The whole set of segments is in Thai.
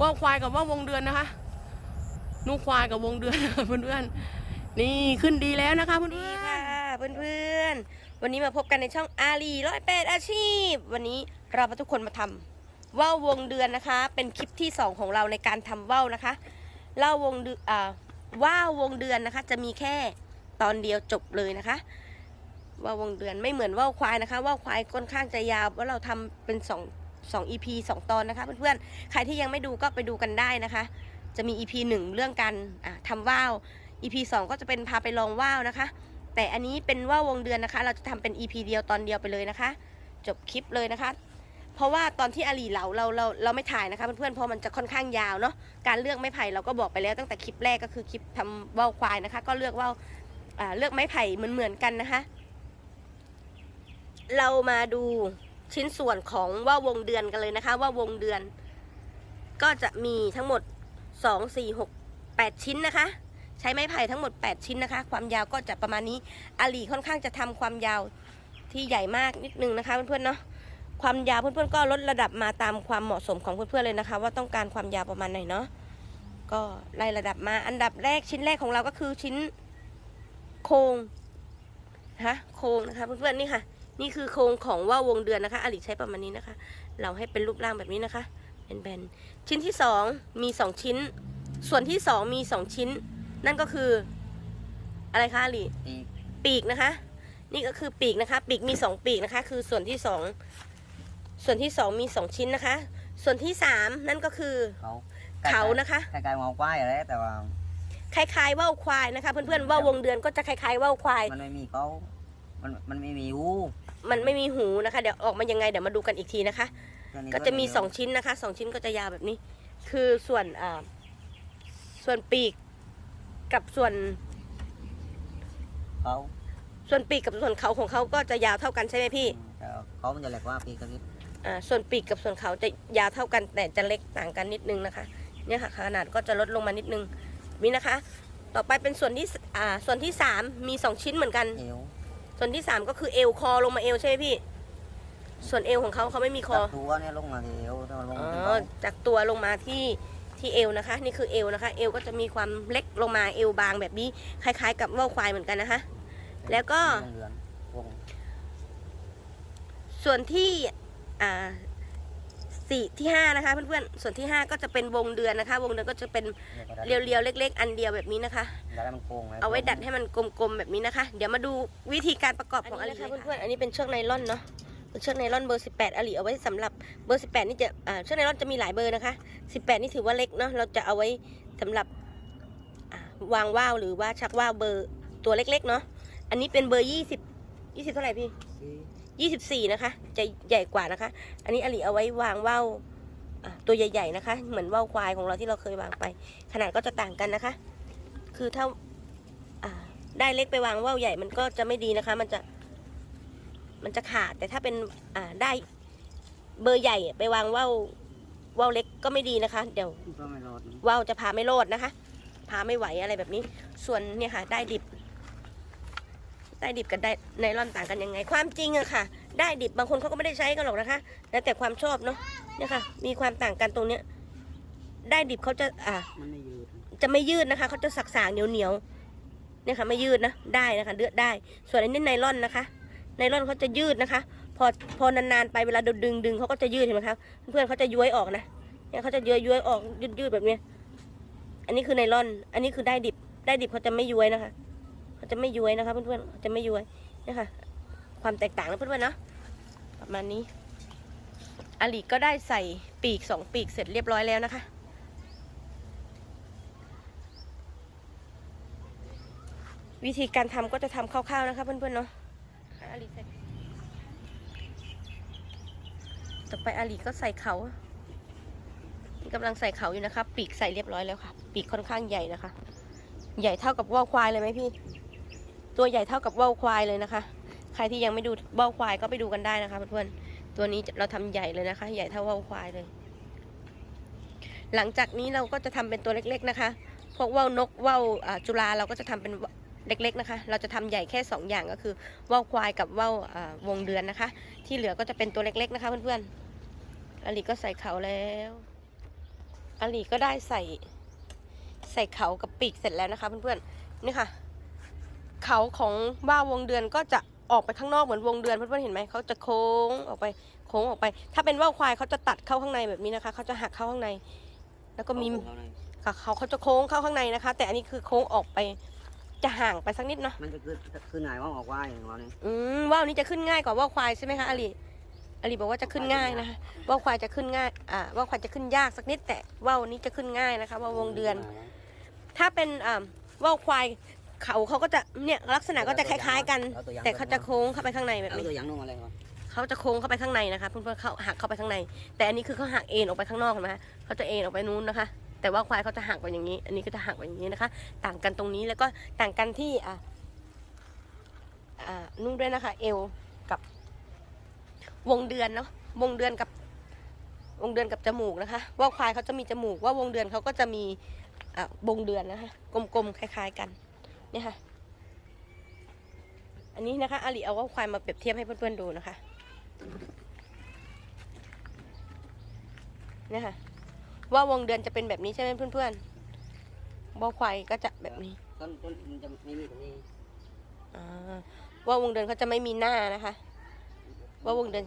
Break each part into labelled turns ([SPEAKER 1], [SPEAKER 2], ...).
[SPEAKER 1] ว่าวควายกับว่าววงเดือนนะคะนูควายกับวงเดือนเพื่อนๆนี่ขึ้นดีแล้วนะคะเพื่
[SPEAKER 2] ดี
[SPEAKER 1] อน
[SPEAKER 2] ค่ะเพื่อนๆวันนี้มาพบกันในช่องอารีร้อยแปดอาชีพ วันนี้เราพาทุกคนมาทำว่าววงเดือนนะคะ เป็นคลิปที่สองของเราในการทำว่าวนะคะเล่าวงเดือนอ่าว่าววงเดือนนะคะ จะมีแค่ตอนเดียวจบเลยนะคะว่าววงเดือนไม่เหมือนว่าวควายนะคะว่าวควายค่อนข้างจะยาวเพราะเราทำเป็นสอง สอง EP สองตอนนะคะ เพื่อนๆ ใครที่ยังไม่ดูก็ไปดูกันได้นะคะ จะมี EP หนึ่งเรื่องการอ่าทำว่าว EP 2 ก็จะเป็นพาไปลองว่าวนะคะ แต่อันนี้เป็นว่าววงเดือนนะคะ เราจะทำเป็น EP เดียวตอนเดียวไปเลยนะคะ จบคลิปเลยนะคะ เพราะว่าตอนที่อาลีเหลาเราเราเราไม่ถ่ายนะคะเพื่อนๆเพราะมันจะค่อนข้างยาวเนาะการเลือกไม้ไผ่เราก็บอกไปแล้วตั้งแต่คลิปแรกก็คือคลิปทำว่าวควายนะคะ ก็เลือกว่าวเลือกไม้ไผ่เหมือนเหมือนๆกันนะคะ เรามาดู ชิ้นส่วนของว่าวงเดือนกันเลยนะคะ ว่าวงเดือน ก็จะมีทั้งหมด 2 4 6 8 ชิ้นนะคะ ใช้ไม้ไผ่ทั้งหมด 8 ชิ้นนะคะ ความยาวก็จะประมาณนี้อาลีค่อนข้างจะทำความยาวที่ใหญ่มากนิดนึงนะคะเพื่อนๆเนาะความยาวเพื่อนๆก็ลดระดับมาตามความเหมาะสมของเพื่อนๆเลยนะคะ ว่าต้องการความยาวประมาณไหนเนาะก็ไล่ระดับมาอันดับแรกชิ้นแรกของเราก็คือชิ้นโครงนะคะโครงนะคะเพื่อนๆนี่ค่ะ นี่คือโครงของว่าววงเดือนนะคะอาลีใช้ประมาณนี้นะคะ เราให้เป็นรูปร่างแบบนี้นะคะเป็นแบนๆชิ้นที่สองมีสองชิ้น ส่วนที่สองมีสองชิ้น นั่นก็คือ อะไรคะอาลี
[SPEAKER 3] อีก
[SPEAKER 2] ปีกนะคะ นี่ก็คือปีกนะคะ ปีกมีสองปีกนะคะ คือส่วนที่สองส่วนที่สองมีสองชิ้นนะคะ ส่วนที่สามนั่นก็คือ
[SPEAKER 3] เขา
[SPEAKER 2] เขานะคะ
[SPEAKER 3] คล้ายๆงอควายอะไรแต่ว่า
[SPEAKER 2] คล้ายๆว่าวควายนะคะ เพื่อนๆว่าววงเดือนก็จะคล้ายๆว่าวควาย
[SPEAKER 3] มันไม่มีเขา มันมันไม่มีหู
[SPEAKER 2] มันไม่มีหูนะคะ เดี๋ยวออกมายังไงเดี๋ยวมาดูกันอีกทีนะคะ
[SPEAKER 3] ตัวนี้
[SPEAKER 2] ก็จะมีสองชิ้นนะคะสองชิ้นก็จะยาวแบบนี้ คือส่วนอ่าส่วนปีกกับส่วน
[SPEAKER 3] เขา
[SPEAKER 2] ส่วนปีกกับส่วนเขาของเขาก็จะยาวเท่ากันใช่ไหมพี่
[SPEAKER 3] แต่เขามันจะเล็กกว่าปีกกระพริบ
[SPEAKER 2] อ่าส่วนปีกกับส่วนเขาจะยาวเท่ากันแต่จะเล็กต่างกันนิดนึงนะคะ เนี่ยค่ะขนาดก็จะลดลงมานิดนึงนี่นะคะ ต่อไปเป็นส่วนที่สอ่าส่วนที่สามมีสองชิ้นเหมือนกัน
[SPEAKER 3] เอว
[SPEAKER 2] ส่วนที่สามก็คือเอวคอลงมาเอวใช่ไหมพี่ ส่วนเอวของเขาเขาไม่มีคอ
[SPEAKER 3] จับตัวเนี่ยลงมาที่เอวถ้ามันลง
[SPEAKER 2] อ๋
[SPEAKER 3] มาที่
[SPEAKER 2] อ
[SPEAKER 3] เขา
[SPEAKER 2] จากตัวลงมาที่ที่เอวนะคะ นี่คือเอวนะคะ เอวก็จะมีความเล็กลงมาเอวบางแบบนี้คล้ายๆ กับว่าวควายเหมือนกันนะคะ แล้วก็
[SPEAKER 3] วงเดือนวง
[SPEAKER 2] ส่วนที่อ่า สี่ที่ห้านะคะเพื่อนๆส่วนที่ห้าก็จะเป็นวงเดือนนะคะ วงเดือนก็จะเป็นเรียวๆเล็ก ๆ อันเดียวแบบนี้นะคะ
[SPEAKER 3] ดัดให้มันโค้ง
[SPEAKER 2] เอาไว้ดัดให้มันกลมๆแบบนี้นะคะ เดี๋ยวมาดูวิธีการประกอบของอลีนะคะเพื่อนๆอันนี้เป็นเชือกไนล่อนเนาะเป็นเชือกไนล่อนเบอร์ 18อลีเอาไว้สำหรับเบอร์ 18 นี่จะอ่าเชือกไนล่อนจะมีหลายเบอร์นะคะ 18 นี่ถือว่าเล็กเนาะเราจะเอาไว้สำหรับอ่าวางว่าวหรือว่าชักว่าวเบอร์ตัวเล็กๆเนาะอันนี้เป็นเบอร์ 20 20 เท่าไหร่พี่ 24 นะคะ จะใหญ่กว่านะคะ อันนี้อลีเอาไว้วางว่าวอ่าตัวใหญ่ ๆ นะคะ เหมือนว่าวควายของเราที่เราเคยวางไป ขนาดก็จะต่างกันนะคะ คือถ้าอ่าได้เล็กไปวางว่าวใหญ่มันก็จะไม่ดีนะคะ มันจะ มันจะขาด แต่ถ้าเป็นอ่าได้เบอร์ใหญ่ไปวางว่าวว่าวเล็กก็ไม่ดีนะคะ เดี๋ยว
[SPEAKER 3] ก็ไม่รอด
[SPEAKER 2] ว่าวจะพาไม่โลดนะคะ พาไม่ไหวอะไรแบบนี้ ส่วนเนี่ยค่ะได้ดิบ ได้ดิบกับได้ไนลอนต่างกันยังไง ความจริงอะค่ะ ได้ดิบบางคนเขาก็ไม่ได้ใช้กันหรอกนะคะแล้วแต่ความชอบเนาะเนี่ยค่ะ มีความต่างกันตรงเนี้ย ได้ดิบเขาจะอ่าจะไม่ยืดนะคะเขาจะสักสางเหนียวเหนียวเนี่ยค่ะไม่ยืดนะได้นะคะเลือดได้ ส่วนอันนี้ไนล่อนนะคะไนล่อนเขาจะยืดนะคะ พอพอนานๆไปเวลาดึงดึงเขาก็จะยืดเห็นไหมคะเพื่อนเขาจะย้วยออกนะเนี่ยเขาจะย้วยย้วยออกยืดยืดแบบเนี้ยอันนี้คือไนล่อน อันนี้คือได้ดิบ ได้ดิบเขาจะไม่ย้วยนะคะ จะไม่ย้วยนะคะเพื่อนๆเขาจะไม่ย้วยนี่ค่ะความแตกต่างนะเพื่อนๆเนาะประมาณนี้อาลีก็ได้ใส่ปีกสองปีกเสร็จเรียบร้อยแล้วนะคะ วิธีการทำก็จะทำคร่าวๆนะคะเพื่อนๆเนาะอาลีใส่ต่อไปอาลีก็ใส่เขากำลังใส่เขาอยู่นะคะ ปีกใส่เรียบร้อยแล้วค่ะ ปีกค่อนข้างใหญ่นะคะ ใหญ่เท่ากับว่าวควายเลยไหมพี่ ตัวใหญ่เท่ากับว่าวควายเลยนะคะ ใครที่ยังไม่ดูว่าวควายก็ไปดูกันได้นะคะเพื่อนๆตัวนี้เราทำใหญ่เลยนะคะ ใหญ่เท่าว่าวควายเลย หลังจากนี้เราก็จะทำเป็นตัวเล็ก ๆนะคะพวกว่าวนกว่าวจุฬาเราก็จะทำเป็นเล็กๆนะคะ เราจะทำใหญ่แค่ 2 อย่างก็คือว่าวควายกับว่าววงเดือนนะคะ ที่เหลือก็จะเป็นตัวเล็กๆนะคะ เพื่อนๆอลิก็ใส่เขาแล้วอลีก็ได้ใส่ใส่เขากับปีกเสร็จแล้วนะคะ เพื่อนๆนี่ค่ะ เขาของว่าววงเดือนก็จะออกไปข้างนอกเหมือนวงเดือนเพื่อนๆเห็นไหมเขาจะโค้งออกไปโค้งออกไป ถ้าเป็นว่าวควายเขาจะตัดเข้าข้างในแบบนี้นะคะเขาจะหักเข้าข้างใน แล้วก็มี
[SPEAKER 3] เอาเอาเลย
[SPEAKER 2] ค่ะเขาเขาจะโค้งเข้าข้างในนะคะ แต่อันนี้คือโค้งออกไปจะห่างไปสักนิดเนาะ
[SPEAKER 3] มันจะขึ้นขึ้นไหนว่าออกว่าอย่างเราเนี่ย
[SPEAKER 2] อืมว่าวนี้จะขึ้นง่ายกว่าว่าวควายใช่ไหมคะอาลีอาลีบอกว่าจะขึ้นง่ายนะคะว่าวควายจะขึ้นง่ายอ่าว่าวควายจะขึ้นยากสักนิด แต่ว่าวนี้จะขึ้นง่ายนะคะว่าววงเดือน ถ้าเป็นอ่าว่าวควาย เขาเขาก็จะเนี่ยลักษณะก็จะคล้ายๆกัน แต่เขาจะโค้งเข้าไปข้างในแบบ
[SPEAKER 3] เอา
[SPEAKER 2] นี้
[SPEAKER 3] ตัวอย่างนุ่งอะไรก่อน
[SPEAKER 2] เขาจะโค้งเข้าไปข้างในนะคะเพื่อนๆเขาหักเข้าไปข้างใน แต่อันนี้คือเขาหักเอ็นออกไปข้างนอกเห็นไหมคะเขาจะเอ็นออกไปนู้นนะคะ แต่ว่าควายเขาจะหักไปอย่างนี้ อันนี้ก็จะหักไปอย่างนี้นะคะ ต่างกันตรงนี้แล้วก็ต่างกันที่อ่าอ่านุ่งด้วยนะคะ เอวกับ วงเดือนเนาะวงเดือนกับ วงเดือนกับจมูกนะคะ ว่าควายเขาจะมีจมูกว่าวงเดือนเขาก็จะมีอ่าวงเดือนนะคะกลมๆคล้าย ๆ กัน เนี่ยค่ะ อันนี้นะคะอาลีเอาว่าควายมาเปรียบเทียบให้เพื่อนๆดูนะคะ เนี่ยค่ะ ว่าวงเดือนจะเป็นแบบนี้ใช่ไหมเพื่อนๆว่าควายก็จะแบบนี้
[SPEAKER 3] ต้นต้นมันจะไม่มีตรงนี้
[SPEAKER 2] อ่าว่าวงเดือนเขาจะไม่มีหน้านะคะ ว่าวงเดือน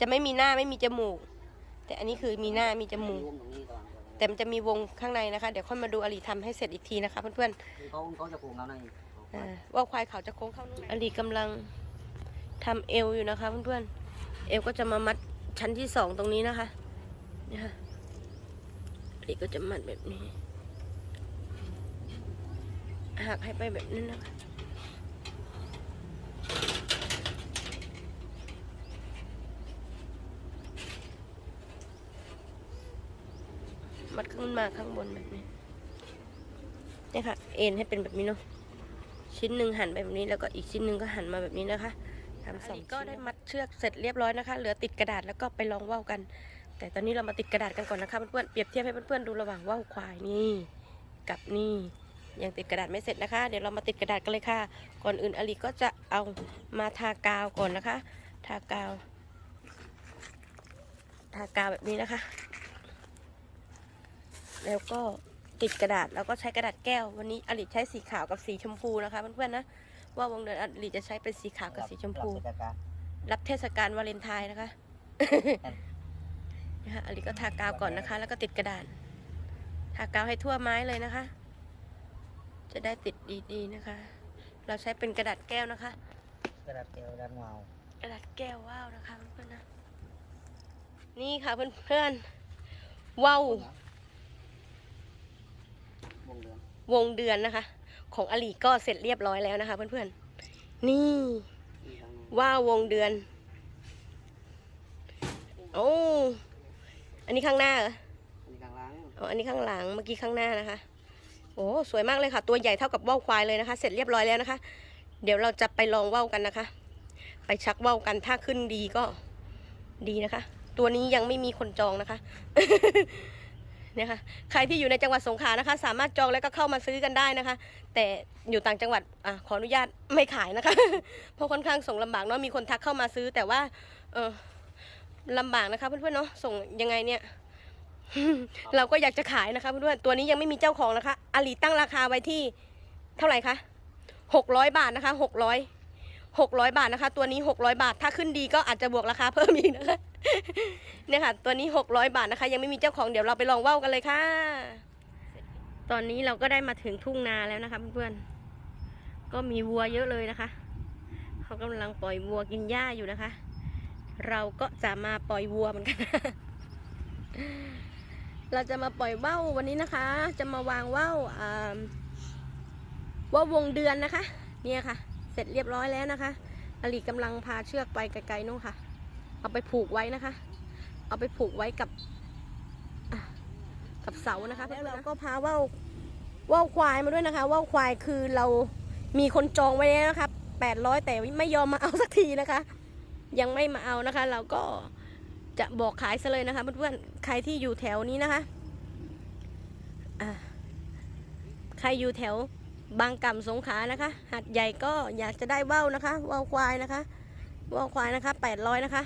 [SPEAKER 2] จะไม่มีหน้าไม่มีจมูก แต่อันนี้คือมีหน้ามีจมูก
[SPEAKER 3] วงตรงนี้ก่อน
[SPEAKER 2] แต่มันจะมีวงข้างในนะคะ เดี๋ยวค่อยมาดูอาลีทำให้เสร็จอีกทีนะคะ เพื่อน
[SPEAKER 3] คือเขาเขาจะปลูกเราใน
[SPEAKER 2] ๆอ่าว่าควายเขาจะโค้งเข้านู่นอาลีกำลังทำเอวอยู่นะคะ เพื่อนๆ เอวก็จะมามัดชั้นที่สองตรงนี้นะคะเนี่ยค่ะอาลีก็จะมัดแบบนี้หักให้ไปแบบนั้นนะคะ มัดขึ้นมาข้างบนแบบนี้เนี่ยค่ะ เอ็นให้เป็นแบบนี้เนาะชิ้นหนึ่งหันไปแบบนี้แล้วก็อีกชิ้นหนึ่งก็หันมาแบบนี้นะคะทำสองก็ได้มัดเชือกเสร็จเรียบร้อยนะคะ เหลือติดกระดาษแล้วก็ไปลองว่าวกัน แต่ตอนนี้เรามาติดกระดาษกันก่อนนะคะเพื่อนๆเปรียบเทียบให้เพื่อนๆดูระหว่างว่าวควายนี่กับนี่ยังติดกระดาษไม่เสร็จนะคะ เดี๋ยวเรามาติดกระดาษกันเลยค่ะ ก่อนอื่นอลิก็จะเอามาทากาวก่อนนะคะ ทากาว ทากาวแบบนี้นะคะ แล้วก็ติดกระดาษแล้วก็ใช้กระดาษแก้ว วันนี้อลิใช้สีขาวกับสีชมพูนะคะเพื่อนๆนะว่าวงเดือนอลิจะใช้เป็นสีขาวกับสีชมพู รับเทศกาลวาเลนไทน์นะคะนะคะอลิก็ทากาวก่อนนะคะ แล้วก็ติดกระดาษทากาวให้ทั่วไม้เลยนะคะ จะได้ติดดีๆนะคะ เราใช้เป็นกระดาษแก้วนะคะ
[SPEAKER 3] กระดาษเกลียวกระดาษเงาก
[SPEAKER 2] ระดาษแก้วว่าวนะคะเพื่อนๆนะนี่ค่ะเพื่อนๆว่าว
[SPEAKER 3] วงเดือน
[SPEAKER 2] วงเดือนนะคะ ของอลีก็เสร็จเรียบร้อยแล้วนะคะ เพื่อนๆ นี่
[SPEAKER 3] อีกครั้งหนึ่ง
[SPEAKER 2] ว่าววงเดือน โอ้ อันนี้ข้างหน้าเหรอ
[SPEAKER 3] อันนี้กลางล่าง
[SPEAKER 2] อ๋ออันนี้ข้างหลังเมื่อกี้ข้างหน้านะคะ โอ้สวยมากเลยค่ะ ตัวใหญ่เท่ากับว่าวควายเลยนะคะ เสร็จเรียบร้อยแล้วนะคะ เดี๋ยวเราจะไปลองว่าวกันนะคะ ไปชักว่าวกันถ้าขึ้นดีก็ดีนะคะ ตัวนี้ยังไม่มีคนจองนะคะ เนี่ยค่ะใครที่อยู่ในจังหวัดสงขลานะคะ สามารถจองแล้วก็เข้ามาซื้อกันได้นะคะ แต่อยู่ต่างจังหวัดอะขออนุญาตไม่ขายนะคะ เพราะค่อนข้างส่งลำบากเนาะมีคนทักเข้ามาซื้อ แต่ว่าเออลำบากนะคะเพื่อนๆเนาะส่งยังไงเนี่ยเราก็อยากจะขายนะคะเพื่อนๆตัวนี้ยังไม่มีเจ้าของนะคะอาลีตั้งราคาไว้ที่เท่าไหร่คะหกร้อยบาทนะคะหกร้อย หกร้อยบาทนะคะ ตัวนี้หกร้อยบาท ถ้าขึ้นดีก็อาจจะบวกราคาเพิ่มอีกนะคะเนี่ยค่ะ ตัวนี้หกร้อยบาทนะคะ ยังไม่มีเจ้าของเดี๋ยวเราไปลองว่าวกันเลยค่ะ ตอนนี้เราก็ได้มาถึงทุ่งนาแล้วนะคะเพื่อนๆก็มีวัวเยอะเลยนะคะ เขากำลังปล่อยวัวกินหญ้าอยู่นะคะ เราก็จะมาปล่อยวัวเหมือนกัน เราจะมาปล่อยว่าววันนี้นะคะ จะมาวางว่าวว่าววงเดือนนะคะ เนี่ยค่ะ สร็จเรียบร้อยแล้วนะคะอลีกำลังพาเชือกไปไกลๆนู่นค่ะ เอาไปผูกไว้นะคะ เอาไปผูกไว้กับอะกับเสานะคะแล้วเราก็พาว่าวว่าวควายมาด้วยนะคะว่าวควายคือเรามีคนจองไว้แล้วนะคะแปดร้อยแต่ไม่ยอมมาเอาสักทีนะคะ ยังไม่มาเอานะคะ เราก็จะบอกขายซะเลยนะคะเพื่อนๆใครที่อยู่แถวนี้นะคะอ่าใครอยู่แถว บางกล่ำสงขลานะคะ หัดใหญ่ก็อยากจะได้ว่าวนะคะว่าวควายนะคะว่าวควายนะคะแปดร้อยนะคะ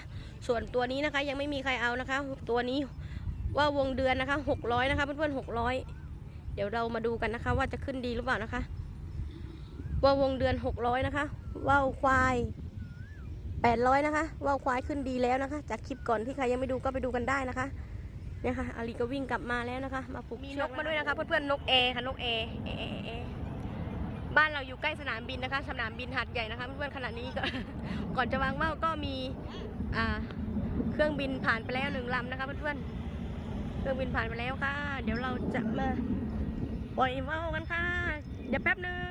[SPEAKER 2] ส่วนตัวนี้นะคะยังไม่มีใครเอานะคะ ตัวนี้ว่าวงเดือนนะคะหกร้อยนะคะเพื่อนๆหกร้อยเดี๋ยวเรามาดูกันนะคะ ว่าจะขึ้นดีหรือเปล่านะคะว่าวงเดือนหกร้อยนะคะว่าวควายแปดร้อยนะคะว่าวควายขึ้นดีแล้วนะคะ จากคลิปก่อนที่ใครยังไม่ดูก็ไปดูกันได้นะคะเนี่ยค่ะอาลีก็วิ่งกลับมาแล้วนะคะ มาผูกมีนกมาด้วยนะคะ เพื่อนๆนกเอค่ะนกเอเอเอเอ บ้านเราอยู่ใกล้สนามบินนะคะ สนามบินหาดใหญ่นะคะเพื่อนๆขณะนี้ก็ก่อนจะวางว่าวก็มีอ่าเครื่องบินผ่านไปแล้วหนึ่งลำนะคะเพื่อนๆเครื่องบินผ่านไปแล้วค่ะ เดี๋ยวเราจะมาปล่อยว่าวกันค่ะเดี๋ยวแป๊บหนึ่ง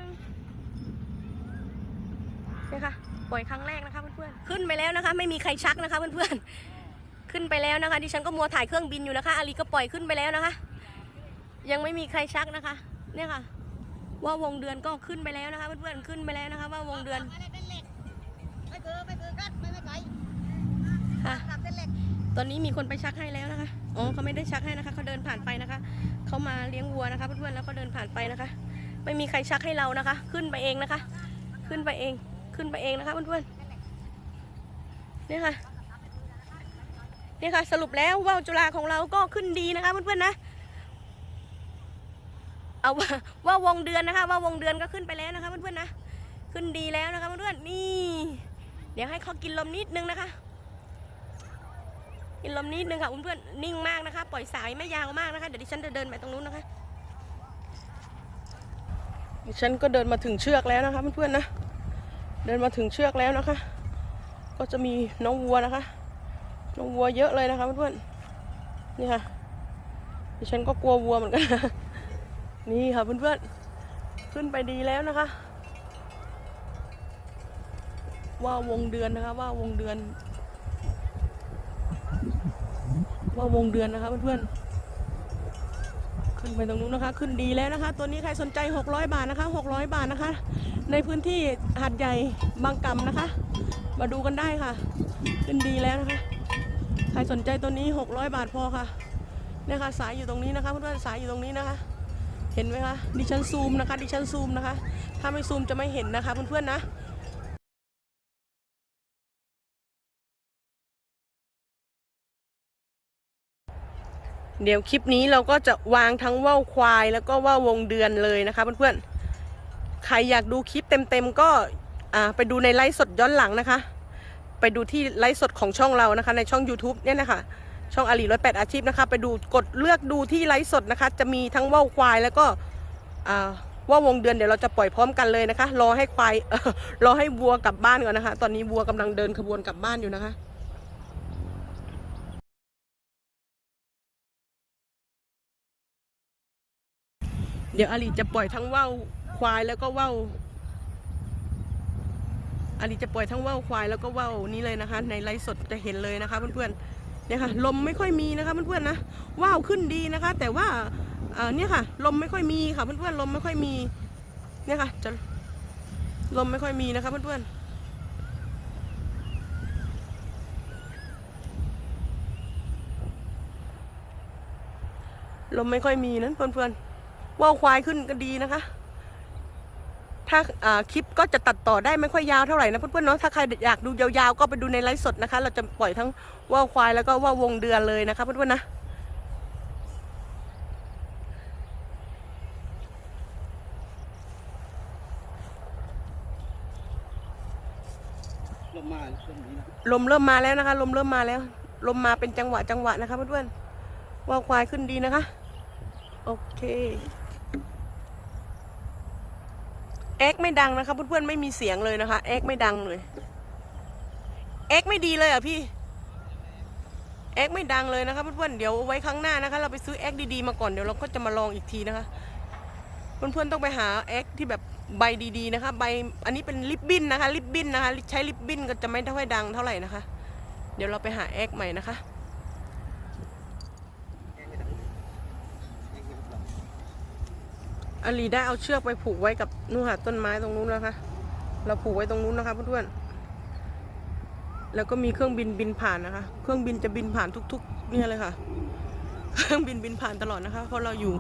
[SPEAKER 2] เนี่ยค่ะปล่อยครั้งแรกนะคะเพื่อนๆขึ้นไปแล้วนะคะ ไม่มีใครชักนะคะเพื่อนๆขึ้นไปแล้วนะคะดิฉันก็มัวถ่ายเครื่องบินอยู่นะคะอาลีก็ปล่อยขึ้นไปแล้วนะคะ ยังไม่มีใครชักนะคะ เนี่ยค่ะ ว่าวงเดือนก็ขึ้นไปแล้วนะคะ เพื่อนๆขึ้นไปแล้วนะคะ ว่าวงเดือน
[SPEAKER 3] ไม่คือไม่คือกันไม่ไม่ไกล
[SPEAKER 2] ค่ะ
[SPEAKER 3] ขับเส้นเหล็ก
[SPEAKER 2] ตอนนี้มีคนไปชักให้แล้วนะคะอ๋อเขาไม่ได้ชักให้นะคะเขาเดินผ่านไปนะคะเขามาเลี้ยงวัวนะคะ เพื่อนๆแล้วเขาเดินผ่านไปนะคะ ไม่มีใครชักให้เรานะคะ ขึ้นไปเองนะคะ ขึ้นไปเองขึ้นไปเองนะคะเพื่อนๆเนี่ยค่ะเนี่ยค่ะสรุปแล้วว่าวจุฬาของเราก็ขึ้นดีนะคะเพื่อนๆนะ เอาว่าวงเดือนนะคะว่าวงเดือนก็ขึ้นไปแล้วนะคะเพื่อนๆนะขึ้นดีแล้วนะคะเพื่อนๆนี่ เดี๋ยวให้เขากินลมนิดนึงนะคะ กินลมนิดนึงค่ะเพื่อนๆนิ่งมากนะคะ ปล่อยสายไม่ยาวมากนะคะเดี๋ยวดิฉันจะเดินไปตรงนู้นนะคะ
[SPEAKER 1] ดิฉันก็เดินมาถึงเชือกแล้วนะคะเพื่อนๆนะเดินมาถึงเชือกแล้วนะคะ ก็จะมีน้องวัวนะคะ น้องวัวเยอะเลยนะคะเพื่อนๆนี่ค่ะดิฉันก็กลัววัวเหมือนกัน นี่ค่ะเพื่อนๆ ขึ้นไปดีแล้วนะคะ ว่าวงเดือนนะคะ ว่าวงเดือน ว่าวงเดือนนะคะเพื่อนๆ ขึ้นไปตรงนู้นนะคะ ขึ้นดีแล้วนะคะ ตัวนี้ใครสนใจ 600 บาทนะคะ 600 บาทนะคะ ในพื้นที่หาดใหญ่บางกำนะคะ มาดูกันได้ค่ะ ขึ้นดีแล้วนะคะ ใครสนใจตัวนี้ 600 บาทพอค่ะเนี่ยค่ะสายอยู่ตรงนี้นะคะเพื่อนๆสายอยู่ตรงนี้นะคะ เห็นไหมคะ ดิฉันซูมนะคะ ดิฉันซูมนะคะ ถ้าไม่ซูมจะไม่เห็นนะคะเพื่อนๆนะเดี๋ยวคลิปนี้เราก็จะวางทั้งว่าวควายแล้วก็ว่าววงเดือนเลยนะคะเพื่อนๆ ใครอยากดูคลิปเต็มๆก็ไปดูในไลฟ์สดย้อนหลังนะคะ ไปดูที่ไลฟ์สดของช่องเรานะคะ ในช่อง YouTube เนี่ยนะคะ ช่องอาลีร้อยแปดอาชีพนะคะ ไปดูกดเลือกดูที่ไลฟ์สดนะคะ จะมีทั้งว่าวควายแล้วก็อ่าว่าวงเดือนเดี๋ยวเราจะปล่อยพร้อมกันเลยนะคะ รอให้ควายรอให้วัวกลับบ้านก่อนนะคะ ตอนนี้วัวกำลังเดินขบวนกลับบ้านอยู่นะคะเดี๋ยวอาลีจะปล่อยทั้งว่าวควายแล้วก็ว่าวอาลีจะปล่อยทั้งว่าวควายแล้วก็ว่าวนี้เลยนะคะ ในไลฟ์สดจะเห็นเลยนะคะเพื่อนๆ เนี่ยค่ะลมไม่ค่อยมีนะคะเพื่อนๆนะว่าวขึ้นดีนะคะ แต่ว่าเนี่ยค่ะ ลมไม่ค่อยมีค่ะเพื่อนๆลมไม่ค่อยมีเนี่ยค่ะจะลมไม่ค่อยมีนะคะเพื่อนๆลมไม่ค่อยมีนั้นเพื่อนๆว่าวควายขึ้นก็ดีนะคะ ถ้าอ่าคลิปก็จะตัดต่อได้ไม่ค่อยยาวเท่าไหร่นะเพื่อนๆเนาะถ้าใครอยากดูยาวๆก็ไปดูในไลฟ์สดนะคะ เราจะปล่อยทั้งว่าวควายแล้วก็ว่าววงเดือนเลยนะคะเพื่อนๆนะ
[SPEAKER 3] ลมมาช่วงนี้นะ
[SPEAKER 1] ลมเริ่มมาแล้วนะคะ ลมเริ่มมาแล้ว ลมมาเป็นจังหวะจังหวะนะคะเพื่อนๆว่าวควายขึ้นดีนะคะ โอเค เอ็กไม่ดังนะคะเพื่อนๆไม่มีเสียงเลยนะคะเอ็กไม่ดังเลยเอ็กไม่ดีเลยอะพี่เอ็กไม่ดังเลยนะคะเพื่อนๆเดี๋ยวไว้ครั้งหน้านะคะ เราไปซื้อเอ็กดีๆมาก่อนเดี๋ยวเราก็จะมาลองอีกทีนะคะเพื่อนๆต้องไปหาเอ็กที่แบบใบดีๆนะคะใบอันนี้เป็นลิปบิ้นนะคะลิปบิ้นนะคะ ใช้ลิปบิ้นก็จะไม่ค่อยดังเท่าไหร่นะคะ เดี๋ยวเราไปหาเอ็กใหม่นะคะ อลีได้เอาเชือกไปผูกไว้กับนู่นค่ะต้นไม้ตรงนู้นแล้วค่ะเราผูกไว้ตรงนู้นนะคะเพื่อนๆแล้วก็มีเครื่องบินบินผ่านนะคะ เครื่องบินจะบินผ่านทุก ๆ เนี่ยเลยค่ะ เครื่องบินบินผ่านตลอดนะคะ เพราะเราอยู่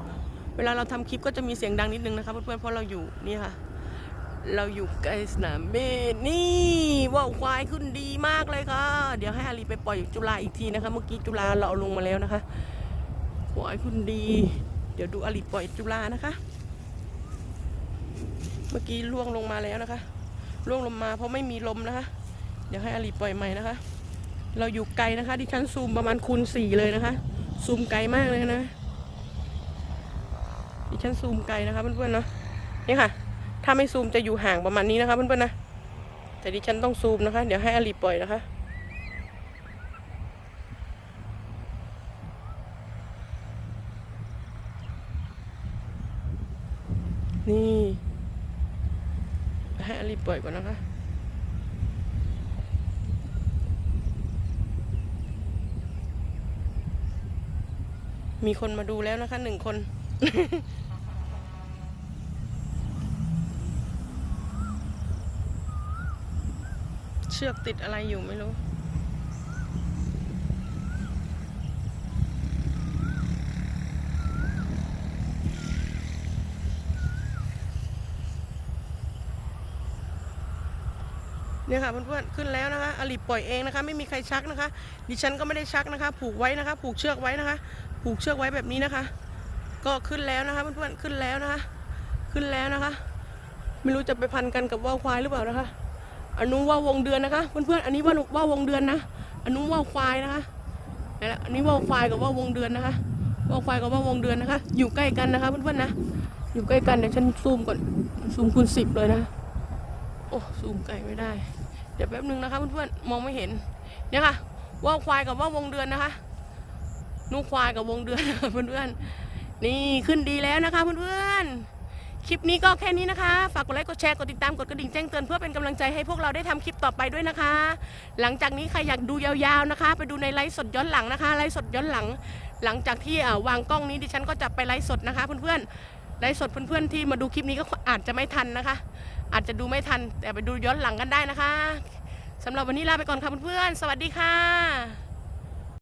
[SPEAKER 1] เวลาเราทำคลิปก็จะมีเสียงดังนิดนึงนะคะเพื่อนๆเพราะเราอยู่นี่ค่ะ เราอยู่ใกล้สนามบสนี่ว่าวควายขึ้นดีมากเลยค่ะ เดี๋ยวให้อาลีไปปล่อยจุฬาอีกทีนะคะ เมื่อกี้จุฬาเราเอาลงมาแล้วนะคะควายคุณดี เดี๋ยวดูอลิปล่อยจุฬานะคะ เมื่อกี้ล่วงลงมาแล้วนะคะ ล่วงลงมาเพราะไม่มีลมนะคะ เดี๋ยวให้อลีปล่อยใหม่นะคะ เราอยู่ไกลนะคะดิฉันซูมประมาณคูณสี่เลยนะคะ ซูมไกลมากเลยนะดิฉันซูมไกลนะคะเพื่อนๆเนาะนี่ค่ะ ถ้าไม่ซูมจะอยู่ห่างประมาณนี้นะคะเพื่อนๆนะแต่ดิฉันต้องซูมนะคะ เดี๋ยวให้อลีปล่อยนะคะ นี่ ให้อลิปล่อยก่อนนะคะมีคนมาดูแล้วนะคะหนึ่งคน เชือกติดอะไรอยู่ไม่รู้ เนี่ยค่ะเพื่อนๆขึ้นแล้วนะคะอลิปล่อยเองนะคะ ไม่มีใครชักนะคะ ดิฉันก็ไม่ได้ชักนะคะ ผูกไว้นะคะ ผูกเชือกไว้นะคะ ผูกเชือกไว้แบบนี้นะคะ ก็ขึ้นแล้วนะคะเพื่อนๆขึ้นแล้วนะคะ ขึ้นแล้วนะคะ ไม่รู้จะไปพันกันกับว่าวควายหรือเปล่านะคะอันนู้นว่าววงเดือนนะคะเพื่อนๆอันนี้ว่าว่าวงเดือนนะอันนู้นว่าวควายนะคะนี่แหละอันนี้ว่าวควายกับว่าววงเดือนนะคะว่าวควายกับว่าววงเดือนนะคะ อยู่ใกล้กันนะคะเพื่อนๆนะอยู่ใกล้กันเดี๋ยวฉันซูมก่อนซูมคูณสิบเลยนะ โอ้ซูมไกลไม่ได้ เดี๋ยวแป๊บนึงนะคะเพื่อนๆมองไม่เห็นเนี่ยค่ะว่าวควายกับว่าววงเดือนนะคะนูควายกับวงเดือนเพื่อนๆนี่ขึ้นดีแล้วนะคะเพื่อนๆคลิปนี้ก็แค่นี้นะคะ ฝากกดไลค์กดแชร์กดติดตามกดกระดิ่งแจ้งเตือนเพื่อเป็นกำลังใจให้พวกเราได้ทำคลิปต่อไปด้วยนะคะ หลังจากนี้ใครอยากดูยาวๆนะคะ ไปดูในไลฟ์สดย้อนหลังนะคะไลฟ์สดย้อนหลัง หลังจากที่วางกล้องนี้ดิฉันก็จะไปไลฟ์สดนะคะเพื่อนๆไลฟ์สดเพื่อนๆที่มาดูคลิปนี้ก็อาจจะไม่ทันนะคะ อาจจะดูไม่ทันแต่ไปดูย้อนหลังกันได้นะคะสำหรับวันนี้ลาไปก่อนค่ะเพื่อนๆสวัสดีค่ะ